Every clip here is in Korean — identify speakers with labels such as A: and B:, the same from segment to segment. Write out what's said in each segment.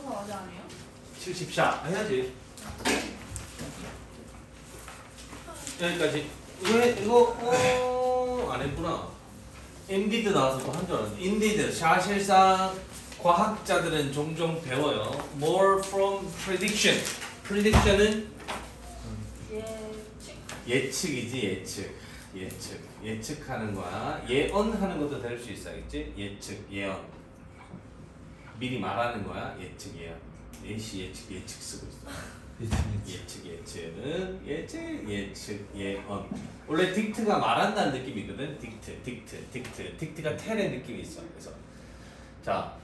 A: 대동사 맞아 아니에요?
B: 70샷. 해야지. 여기까지. 왜 이거 어, 안 했구나. 인디드 나와서 또 한 줄 알았는데 인디드 사실상 과학자들은 종종 배워요. More from prediction. Prediction은
A: 예측.
B: 예측이지 예측. 예측. 예측하는 거야. 예언하는 것도 될 수 있어야겠지? 예측 예언 미리 말하는 거야? 예측 예언 예시 예측 예측 쓰고 있어. 예측 예측은 예측 예측 예언. 원래 딕트가 말한다는 느낌이거든. 딕트 딕트 딕트. 딕트가 텔의 느낌이 있어. 그래서 자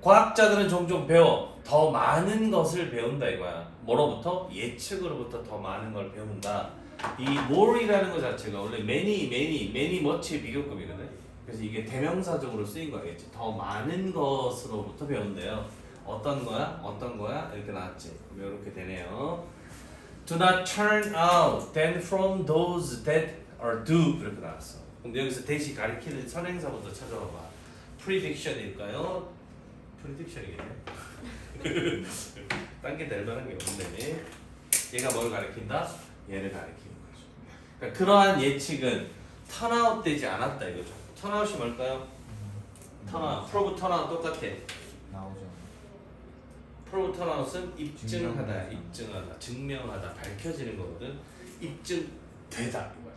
B: 과학자들은 종종 배워. 더 많은 것을 배운다 이거야. 뭐로부터? 예측으로부터 더 많은 걸 배운다. 이 more이라는 것 자체가 원래 many many many much의 비교급이거든 그래서 이게 대명사적으로 쓰인 거겠지 더 많은 것으로부터 배운대요. 어떤 거야? 어떤 거야? 이렇게 나왔지. 이렇게 되네요. Do not turn out then from those that are do 이렇게 나왔어. 근데 여기서 대시 가리키는 선행사부터 찾아봐봐. Prediction일까요? Prediction이겠네. 딴게 될 만한 게 없네. 얘가 뭘 가리킨다? 얘를 가리키는 거죠. 그러니까 그러한 예측은 턴아웃 되지 않았다 이거죠 턴아웃이 뭘까요 턴아웃 프로브 턴아웃 똑같아
C: 나오죠.
B: 프로브 턴아웃은 입증하다
C: 증명하다.
B: 입증하다 증명하다 밝혀지는 거거든 입증되다 이거야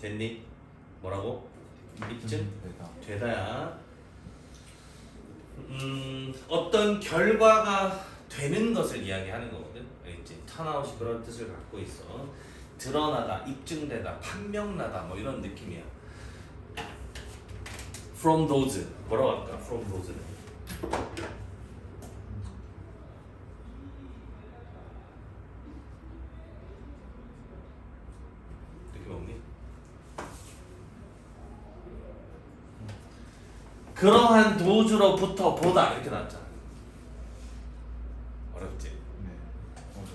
B: 됐니? 뭐라고? 입증?
C: 되다.
B: 되다야. 음, 어떤 결과가 되는 것을 이야기하는 거거든. 알겠지? 턴아웃이 그런 뜻을 갖고 있어. 드러나다, 입증되다, 판명나다, 뭐 이런 느낌이야. From those 뭐라고 할까? From those는 느낌 없니? 그러한 도주로부터 보다 이렇게 나왔잖아. 어렵지?
C: 네. 어저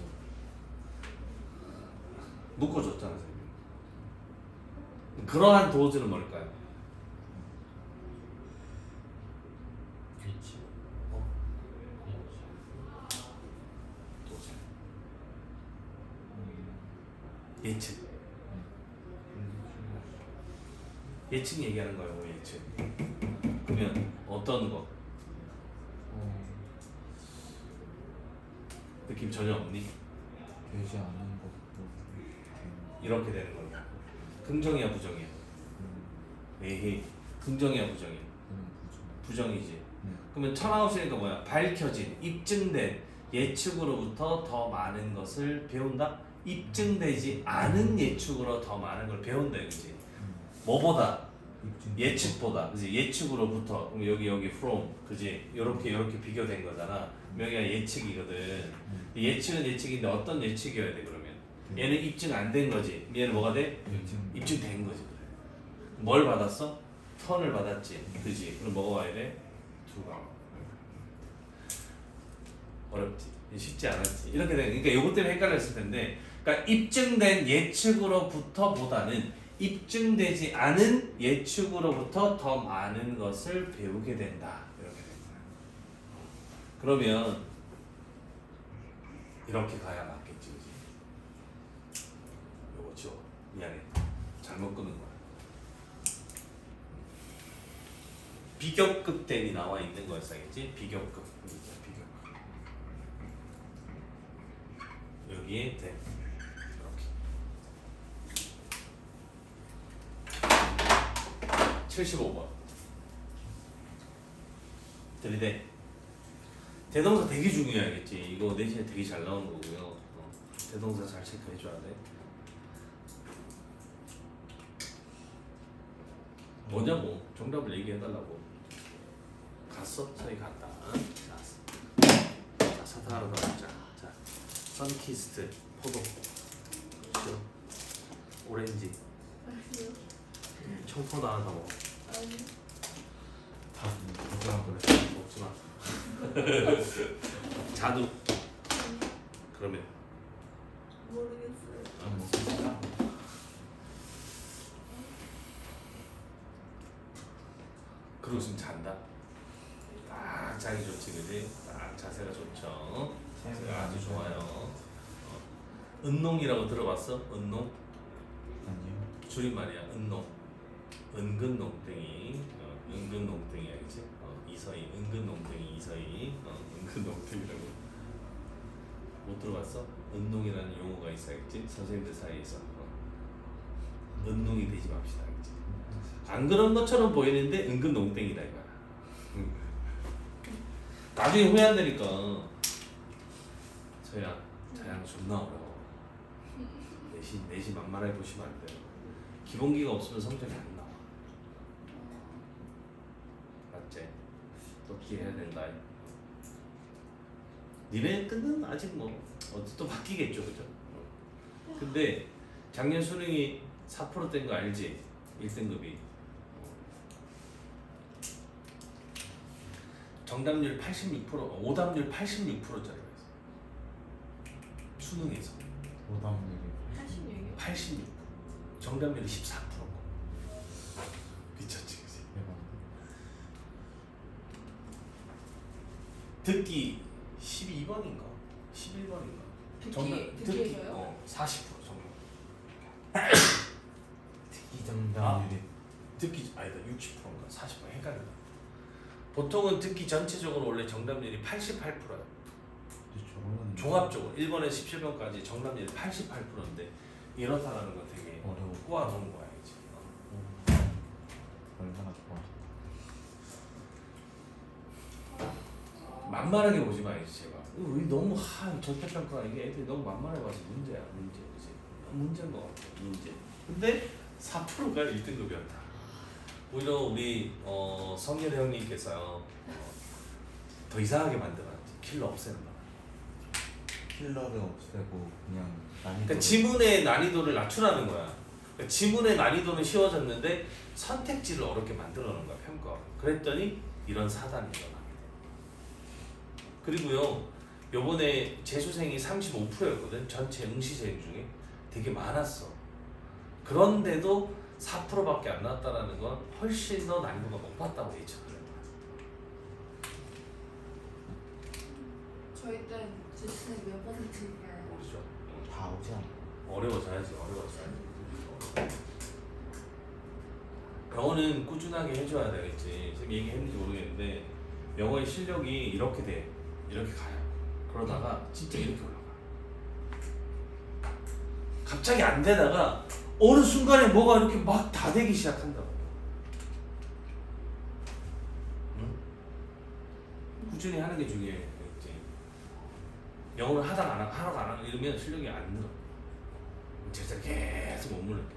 B: 묶어줬잖아. 선생님. 그러한 도주는 뭘까요?
C: 위치.
B: 도주. 예측. 예측 얘기하는 거예요. 예측. 그러면 어떤 거?
C: 어,
B: 느낌 전혀 없니?
C: 되지 않는 것도
B: 이렇게 되는 거야. 긍정이야 부정이야? 에이 긍정이야 부정이야?
C: 부정.
B: 부정이지.
C: 네.
B: 그러면 턴아웃이니까 뭐야? 밝혀진, 입증된 예측으로부터 더 많은 것을 배운다? 입증되지 않은 예측으로 더 많은 걸 배운다 이거지.
C: 음.
B: 뭐보다? 예측보다. 그지? 예측으로부터. 그럼 여기 여기 from. 그지? 요렇게 요렇게 비교된 거잖아. 여기가 예측이거든.
C: 음.
B: 예측은 예측인데 어떤 예측이어야 돼?
C: 네.
B: 얘는 입증 안 된 거지. 얘는 뭐가 돼?
C: 입증.
B: 입증된 거지. 그래. 뭘 받았어? 턴을 받았지. 그지? 그럼 뭐가 와야 돼? 두가. 어렵지. 쉽지 않았지. 이렇게 되 그러니까 요것 때문에 헷갈렸을 텐데, 그러니까 입증된 예측으로부터 보다는 입증되지 않은 예측으로부터 더 많은 것을 배우게 된다. 이렇게 된 거야. 그러면 이렇게 가야 맞겠지, 그지? 요거 지워. 미안해. 잘못 끄는 거야. 비교급 댐이 나와 있는 거였어야겠지? 비교급. 비교급. 여기에 댐. 이렇게. 75번. 들이대. 대동사 되게 중요하겠지. 이거 내신에 되게 잘 나오는 거고요. 어, 대동사 잘 체크해 줘야 돼. 뭐냐고 정답을 얘기해 달라고. 갔어? 서희 갔다. 자, 자 사탕하러 가자. 자, 선키스트 포도, 그죠? 오렌지. 청포도 하나 더 먹어.
C: 다 부정한 거래.
B: 먹지 마. 자두. 그러면
A: 모르겠어요.
C: 안 먹습니다.
B: 그러고 있으면 잔다. 딱 딱 자기 좋지 그지? 딱 자세가 좋죠. 자세가 아주 좋아요. 어. 은농이라고 들어봤어? 은농?
C: 아니요.
B: 줄임말이야. 은농. 은근 농땡이. 어, 은근 농땡이야, 그지? 어, 이서희. 은근 농땡이 이서희. 어, 은근 농땡이라고. 못 들어봤어? 은농이라는 용어가 있어야겠지? 선생님들 사이에서. 어. 은농이 되지 맙시다, 그지? 안 그런 것처럼 보이는데 은근 농땡이다 이거야. 응. 나중에 후회한다니까. 저야 자양 존나 어려워. 내신 내신 만만하게 보시면 안 돼요. 기본기가 없으면 성적이 안 나와. 맞지? 또 기회해야 된다. 니네 뜻은 아직 뭐 어디 또 바뀌겠죠, 그죠? 어. 근데 작년 수능이 4%된 거 알지? 1등급이 정답률 86% 오답률 86%짜리였어 수능에서
C: 오답률이
A: 86이요?
B: 86 정답률이 14%고 미쳤지
C: 대박.
B: 듣기 12번인가? 11번인가?
A: 듣기 듣기에서요?
B: 어, 40% 정답
C: 특기 정답률이.
B: 듣기 아니다 60%인가? 40% 헷갈린다 보통은 듣기 전체적으로 원래 정답률이 88%야.
C: 근데 저거는.
B: 종합적으로. 1번에서 17번까지 정답률이 88%인데 이렇다라는 거 되게
C: 어려워.
B: 꼬아놓은 거야 이제
C: 얼마나 좋아.
B: 만만하게 보지 마야지 제발 우리 너무 하 절대평가 이게 애들이 너무 봐서 문제야 문제 그지 문제인 것 같아 문제. 근데 4%가 1등급이었다. 오히려 우리 어, 성렬 형님께서 어, 더 이상하게 만들었지. 킬러 없애는 거.
C: 킬러를 없애고 그냥.
B: 그러니까 지문의 난이도를 낮추라는 거야. 그러니까 지문의 난이도는 쉬워졌는데 선택지를 어렵게 만들어 놓은 거야 평가. 그랬더니 이런 사단이 일어나. 그리고요 요번에 재수생이 35%였거든 전체 응시생 중에 되게 많았어. 그런데도 4%밖에 안 나왔다라는 건 훨씬 더 난이도가 높았다고 예측을 해.
A: 저희 땐 제수생 몇?
B: 모르죠.
C: 다 오지 않아.
B: 어려워져야지 어려워져야지. 병원은 꾸준하게 해줘야 되겠지. 지금 얘기했는지 모르겠는데 영어의 실력이 이렇게 돼. 이렇게 가요. 그러다가 진짜 이렇게 올라가. 갑자기 안 되다가 어느 순간에 뭐가 이렇게 막 다 되기 시작한다고. 응? 꾸준히 하는 게 중요해 영어를 하다가 안 하고 하다가 안 하고 이러면 실력이 안 늘어 제자 계속 머무르게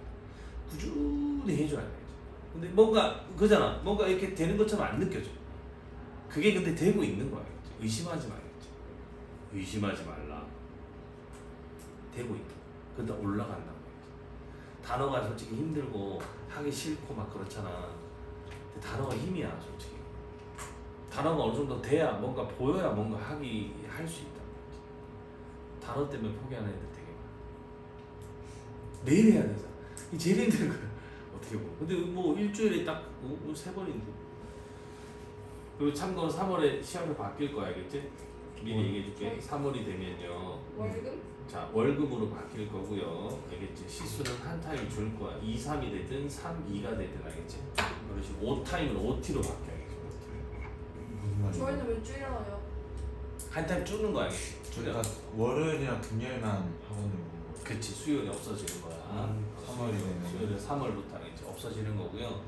B: 꾸준히 해줘야 돼. 근데 뭔가 그잖아. 뭔가 이렇게 되는 것처럼 안 느껴져. 그게 근데 되고 있는 거야. 의심하지 말겠지. 의심하지 말라. 되고 있다. 근데 올라간다는 거지. 단어가 솔직히 힘들고 하기 싫고 막 그렇잖아. 근데 단어가 힘이야, 솔직히. 단어가 어느 정도 돼야 뭔가 보여야 뭔가 하기 할 수 있다. 단어 때문에 포기하는 애들 되게 많아. 매일 해야 되잖아. 이게 제일 힘든 거야. 어떻게 보면. 근데 뭐 일주일에 딱 세 번인데. 그리고 참고로 3월에 시험이 바뀔 거야, 알겠지? 미리
C: 뭘?
B: 얘기해줄게. 3월이 되면요.
A: 월급?
B: 자, 월급으로 바뀔 거고요. 알겠지? 시수는 한 타임 줄 거야. 2, 3이 되든 3, 2가 되든 알겠지? 그렇지. 5 타임으로 OT로 바뀌어야겠지.
C: 무슨 말이야?
A: 저희는 왜 줄여요?
B: 한 타임 줄는 거 알겠지? 줄여.
C: 그러니까 월요일이랑 금요일만 학원을 오는 거.
B: 그치 수요일이 없어지는 거야.
C: 음,
B: 어,
C: 3월이 되면.
B: 수요일은 3월부터 알겠지 없어지는 거고요.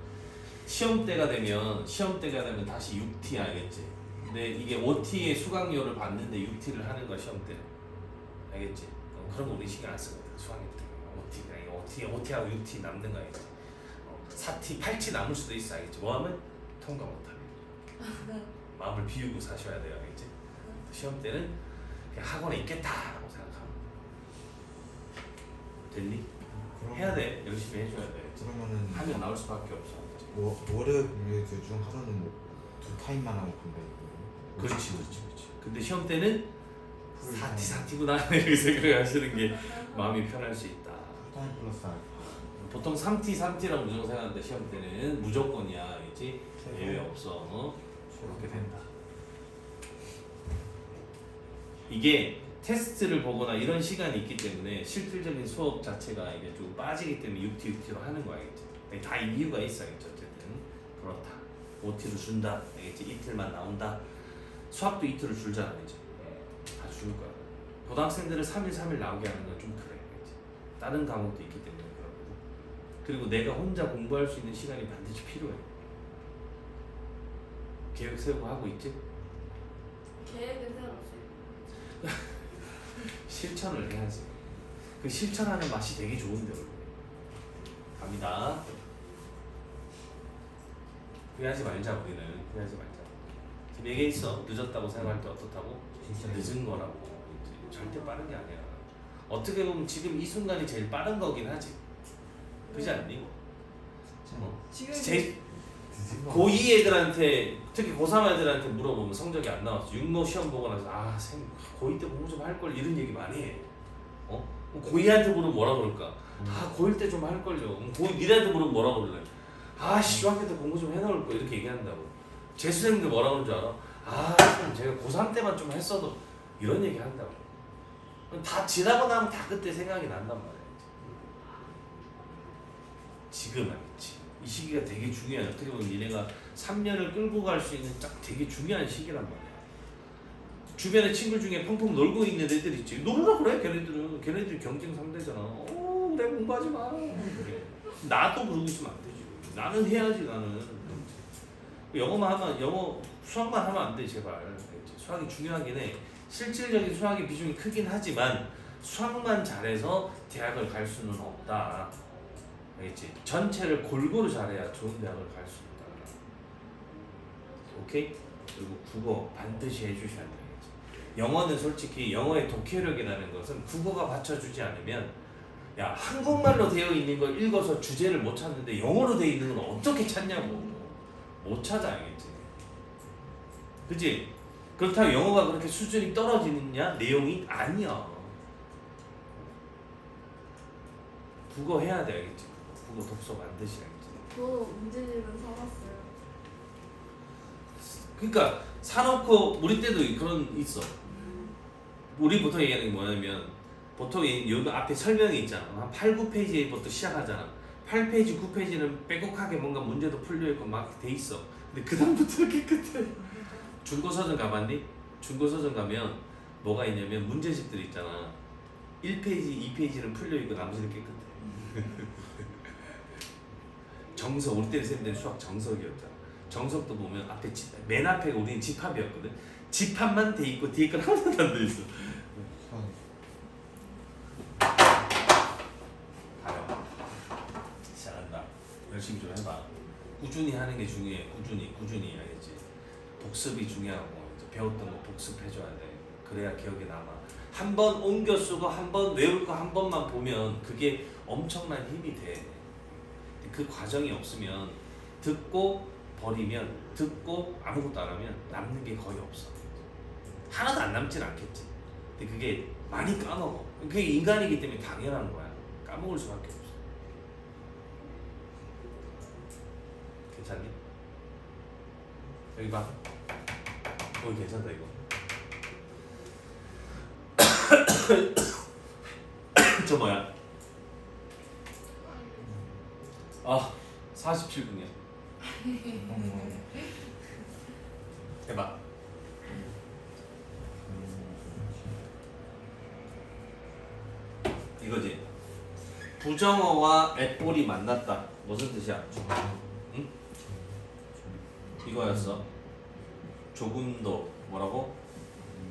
B: 시험 때가 되면 시험 때가 되면 다시 6T 알겠지. 근데 이게 5T의 수강료를 받는데 6T를 하는 거야 시험 때. 알겠지? 어, 그런 거 우리 신경 안 쓰거든 수강료 때. 5T 그냥 이거 5T 5T하고 6T 남는 거 알겠지? 어, 4T 8T 남을 수도 있어 알겠지? 뭐하면 통과 못하면 마음을 비우고 사셔야 돼요 알겠지? 시험 때는 그냥 학원에 있겠다라고 생각하면 됐니?
C: 그럼-
B: 해야 돼 열심히 해줘야 돼
C: 그러면은
B: 하면 나올 수밖에 없어
C: 월 월요일 금요일 그중 하루는 뭐두 타임만 하고 이거.
B: 그렇지 그렇지 그렇지 근데 시험 때는
C: 풀
B: 사티
C: 타임.
B: 사티구나 이렇게 생각을 하시는 게 마음이 편할 수 있다
C: 풀 타임 플러스 알파.
B: 보통 3T 3T라고 무조건 생각하는데 시험 때는 무조건이야?
C: 최고.
B: 예외 없어 어? 그렇게 된다 이게 테스트를 보거나 이런 시간이 있기 때문에 실질적인 수업 자체가 이게 좀 빠지기 때문에 6T, 6T로 하는 거 알겠지? 다 이유가 있어야겠죠 어쨌든 그렇다 OT를 준다 알겠지? 이틀만 나온다 수학도 이틀을 줄잖아 이제 다줄 거야 고등학생들을 3일 3일 나오게 하는 건 좀 그래 알겠지? 다른 과목도 있기 때문에 그러거든 그리고 내가 혼자 공부할 수 있는 시간이 반드시 필요해 계획 세우고 하고 있지?
A: 계획은 세워놨어요.
B: 실천을 해야지. 그 실천하는 맛이 되게 좋은데 원래. 갑니다. 후회하지 말자 우리는 후회하지 말자. 지금 얘기해 있어 늦었다고 생각할 때 어떻다고?
C: 진짜
B: 늦은 거라고. 이제 절대 빠른 게 아니야. 어떻게 보면 지금 이 순간이 제일 빠른 거긴 하지. 그지 않니? 어.
A: 지금
B: 제 고2 애들한테 특히 고3 애들한테 물어보면 성적이 안 나왔어. 육모 시험 보고 나서 아, 생 고2 때 공부 좀 할 걸 이런 얘기 많이 해. 어? 고2한테 물으면 뭐라 그럴까? 아, 고1 때 좀 할 걸요. 고2 니네한테 물으면 뭐라 그럴래? 아, 씨, 중학교 때 공부 좀 해놓을 거 이렇게 얘기한다고. 재수생들 뭐라 그러는 줄 알아? 아, 참 제가 고3 때만 좀 했어도 이런 얘기 한다고. 다 지나고 나면 다 그때 생각이 난단 말이야. 지금 알겠지. 이 시기가 되게 중요해. 어떻게 보면 니네가 3년을 끌고 갈 수 있는 딱 되게 중요한 시기란 말이야. 주변에 친구 중에 펑펑 놀고 있는 애들 있지. 놀라 그래, 걔네들은. 걔네들이 경쟁 상대잖아. 어, 그래, 공부하지 마. 나도 그러고 있으면 안 되지. 나는 해야지, 나는. 영어만 하면, 영어, 수학만 하면 안 돼, 제발. 수학이 중요하긴 해. 실질적인 수학의 비중이 크긴 하지만, 수학만 잘해서 대학을 갈 수는 없다. 알겠지? 전체를 골고루 잘해야 좋은 대학을 갈 수 있다. 오케이? 그리고 국어 반드시 해주셔야 돼요. 영어는 솔직히 영어의 독해력이라는 것은 국어가 받쳐주지 않으면 야 한국말로 되어 있는 걸 읽어서 주제를 못 찾는데 영어로 되어 있는 건 어떻게 찾냐고 못 찾아 알겠지? 그지? 그렇다고 영어가 그렇게 수준이 떨어지느냐 내용이 아니야. 국어 해야 돼 알겠지? 국어 독서 알겠지?
A: 저 문제집은 사봤어요.
B: 그러니까 사놓고 우리 때도 그런 있어. 우리 보통 얘기하는 게 뭐냐면 보통 이- 여기 앞에 설명이 있잖아. 한 8, 9페이지부터 시작하잖아. 8페이지, 9페이지는 빼곡하게 뭔가 문제도 풀려 있고 막 돼 있어. 근데 그 다음부터 끝에 중고서점 가봤니? 중고서점 가면 뭐가 있냐면 문제집들 있잖아. 1페이지, 2페이지는 풀려 있고 나머지는 깨끗해. 정석 우리 때는 쌤들 수학 정석이었잖아. 정석도 보면 앞에 집, 맨 앞에 우리는 집합이었거든. 집합만 돼 있고 뒤에 건 하나도 안 돼 있어. 가요. 잘한다. 열심히 좀 해봐. 꾸준히 하는 게 중요해. 꾸준히 꾸준히 알겠지. 복습이 중요하고 배웠던 거 복습해줘야 돼. 그래야 기억에 남아. 한 번 옮겨 쓰고 한 번 외울 거 한 번만 보면 그게 엄청난 힘이 돼. 그 과정이 없으면 듣고 버리면 듣고 아무것도 안 하면 남는 게 거의 없어. 하나도 안 남진 않겠지. 근데 그게 많이 까먹어. 그게 인간이기 때문에 당연한 거야. 까먹을 수밖에 없어. 괜찮니? 여기 봐. 어 괜찮다 이거. 저 뭐야? 아 47분이야. 해봐. 이거지. 부정어와 앳볼이 만났다. 무슨 뜻이야? 응? 이거였어. 조금도 뭐라고?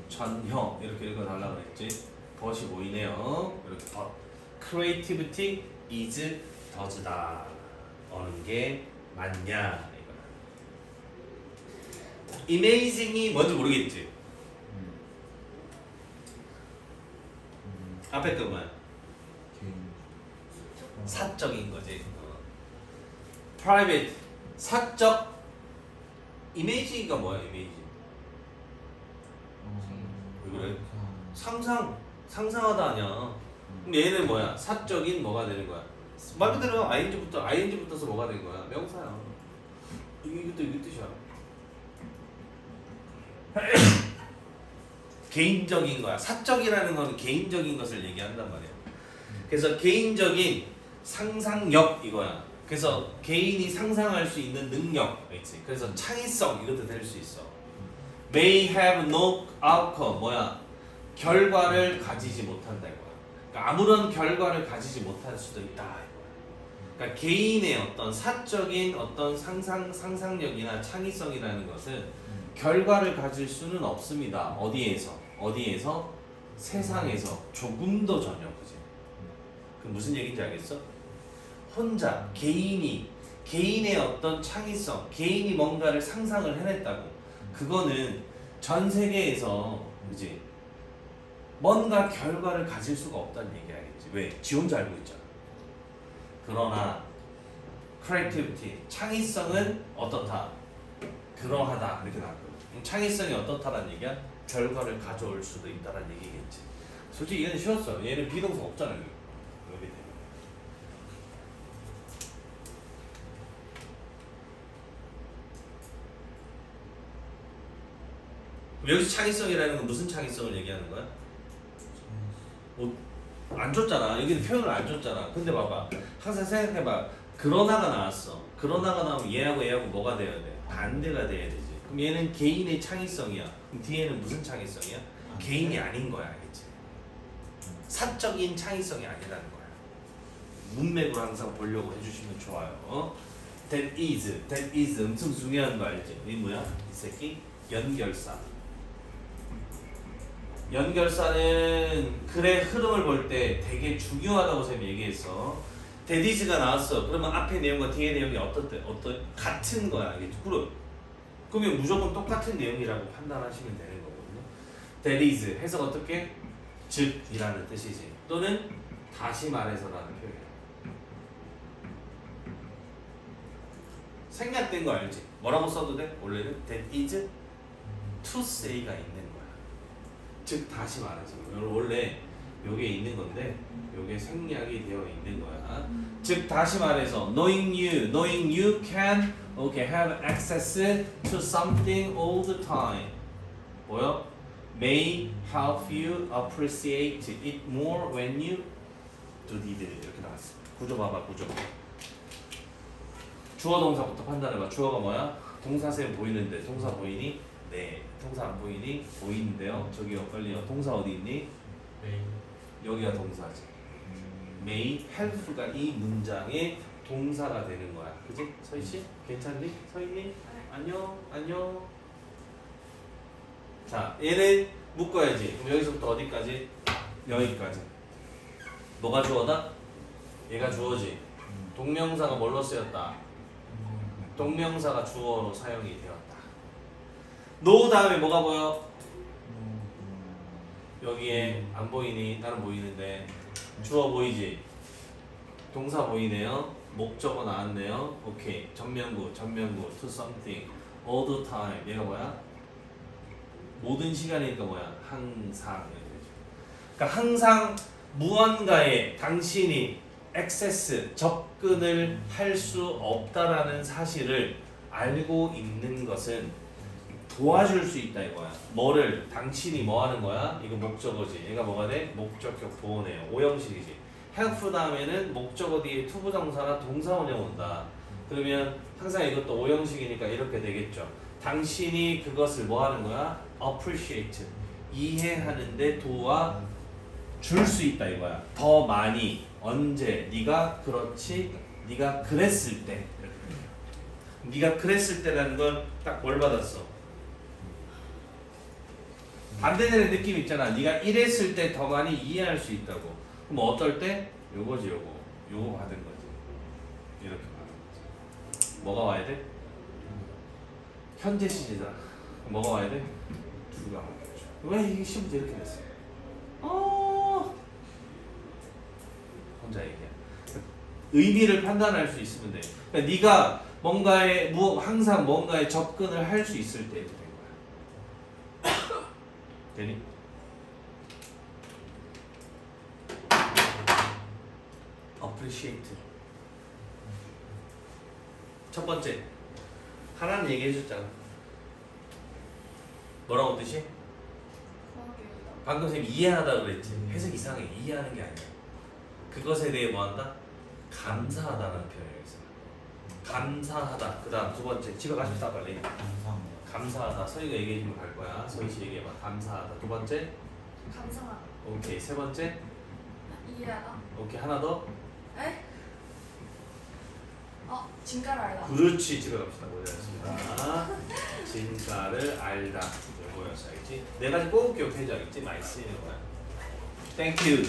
B: 전혀 이렇게 읽어달라 그랬지. 벗이 보이네요. 이렇게 벗. Creativity is does다. 어느 게 맞냐 이거. Amazing이 뭔지 모르겠지. 앞에 거 뭐야? 사적인 거지. 어. private 사적 이미지가 뭐야 이미지? 왜 그래? 상상 상상하다 아니야. 그럼 얘는 뭐야? 사적인 뭐가 되는 거야? 말 그대로 ing부터 ing 붙어서 뭐가 된 거야? 명사야. 이게 이것도 이게 뜻이야. 개인적인 거야. 사적이라는 거는 개인적인 것을 얘기한단 말이야. 그래서 개인적인 상상력 이거야. 그래서 개인이 상상할 수 있는 능력, 있지. 그래서 창의성 이것도 될 수 있어. May have no outcome 뭐야? 결과를 가지지 못한다 이거야. 그러니까 아무런 결과를 가지지 못할 수도 있다. 그러니까 개인의 어떤 사적인 어떤 상상 상상력이나 창의성이라는 것은 결과를 가질 수는 없습니다. 어디에서? 어디에서? 세상에서 조금도 전혀 그지. 그 무슨 얘기인지 알겠어? 혼자 개인이 개인의 어떤 창의성, 개인이 뭔가를 상상을 해냈다고. 그거는 전 세계에서 그지. 뭔가 결과를 가질 수가 없다는 얘기 알겠지. 왜? 지 혼자 알고 있잖아. 그러나 creativity, 창의성은 어떻다? 그러하다 이렇게 나왔거든. 창의성이 어떻다라는 얘기야? 결과를 가져올 수도 있다라는 얘기겠지. 솔직히 이건 쉬웠어. 얘는 비동사 없잖아 여기. 그럼 여기서 창의성이라는 건 무슨 창의성을 얘기하는 거야? 어, 안 줬잖아. 여기는 표현을 안 줬잖아. 근데 봐봐. 항상 생각해봐. 그러나가 나왔어. 그러나가 나오면 얘하고 얘하고 뭐가 돼야 돼? 반대가 돼야 되지. 그럼 얘는 개인의 창의성이야. 그럼 뒤에는 무슨 창의성이야? 개인이 아닌 거야, 알겠지? 사적인 창의성이 아니라는 거야. 문맥으로 항상 보려고 해주시면 좋아요. 어? That is, that is 엄청 중요한 거 알지? 이 뭐야? 이 새끼 연결사. 연결사는 글의 흐름을 볼 때 되게 중요하다고 쌤이 얘기했어. 데디즈가 나왔어. 그러면 앞에 내용과 뒤에 내용이 어떻대? 어떤 같은 거야. 알겠지? 그럼 그러면 무조건 똑같은 내용이라고 판단하시면 되는 거거든요. Is 해석 어떻게? 즉이라는 뜻이지. 또는 다시 말해서라는 표현. 생략된 거 알지? 뭐라고 써도 돼? 원래는 that is to say가 있는 거야. 즉 다시 말해서 원래 요게 있는 건데 요게 생략이 되어 있는 거야. 즉 다시 말해서 knowing you, knowing you can okay have access to something all the time. 뭐요? May help you appreciate it more when you do it 이렇게 나왔어. 구조 봐봐 구조. 주어 동사부터 판단해봐. 주어가 뭐야? 동사쌤 보이는데 동사 보이니? 네. 동사 안 보이니? 보이는데요. 저기요 빨리요. 동사 어디 있니? 여기가 동사지. May help가 이 문장의 동사가 되는 거야. 그지? 서희 씨? 괜찮니? 서희님? 안녕? 안녕? 자, 얘는 묶어야지. 그럼 여기서부터 어디까지? 여기까지. 뭐가 주어다? 얘가 주어지. 동명사가 뭘로 쓰였다? 동명사가 주어로 사용이 되었다. 노 다음에 뭐가 보여? 여기에 안 보이니? 나는 보이는데 주어 보이지? 동사 보이네요. 목적어 나왔네요. 오케이. 전면구, 전면구, to something, all the time. 얘가 뭐야? 모든 시간이니까 뭐야? 항상. 그러니까 항상 무언가에 당신이 액세스, 접근을 할 수 없다라는 사실을 알고 있는 것은 도와줄 수 있다 이거야. 뭐를 당신이 뭐 하는 거야? 이거 목적어지. 얘가 뭐가 돼? 목적격 보호네요. 오형식이지. help 다음에는 목적어 뒤에 투부정사나 동사원형 온다. 그러면 항상 이것도 오형식이니까 이렇게 되겠죠. 당신이 그것을 뭐 하는 거야? appreciate. 이해하는데 도와 줄 수 있다 이거야. 더 많이 언제 네가 그렇지 네가 그랬을 때 네가 그랬을 때라는 건 딱 뭘 받았어? 반대되는 느낌 있잖아. 네가 이랬을 때 더 많이 이해할 수 있다고. 그럼 어떨 때? 요거지 요거. 요거 받은 거지. 이렇게 받은 거지. 뭐가 와야 돼? 현재 시제다. 뭐가 와야 돼? 두가 와야죠. 왜 이게 시험지 이렇게 됐어? 어. 혼자 얘기야. 의미를 판단할 수 있으면 돼. 그러니까 네가 뭔가에 무 항상 뭔가에 접근을 할 수 있을 때. 되니? appreciate. 첫 번째 하나는 얘기해 줬잖아. 뭐라고 뜻이? 방금 선생님 이해하다 그랬지. 해석 이상해. 이해하는 게 아니야. 그것에 대해 뭐한다? 감사하다는 표현이 있어요. 감사하다. 그 다음 두 번째. 집에 가십시다 빨리.
C: 감사합니다.
B: 감사하다. 서희가 얘기해주면 갈 거야. 서희 씨 얘기해봐. 감사하다. 두 번째.
A: 감사하다.
B: 오케이. 세 번째.
A: 이해하다.
B: 오케이. 하나 더.
A: 에? 어, 진가를 알다.
B: 그렇지. 집에 갑시다. 고생하셨습니다. 진가를 알다. 이거였어. 알겠지? 네 가지 꼭 기억해줘야겠지. 많이 쓰이는 거야. 땡큐.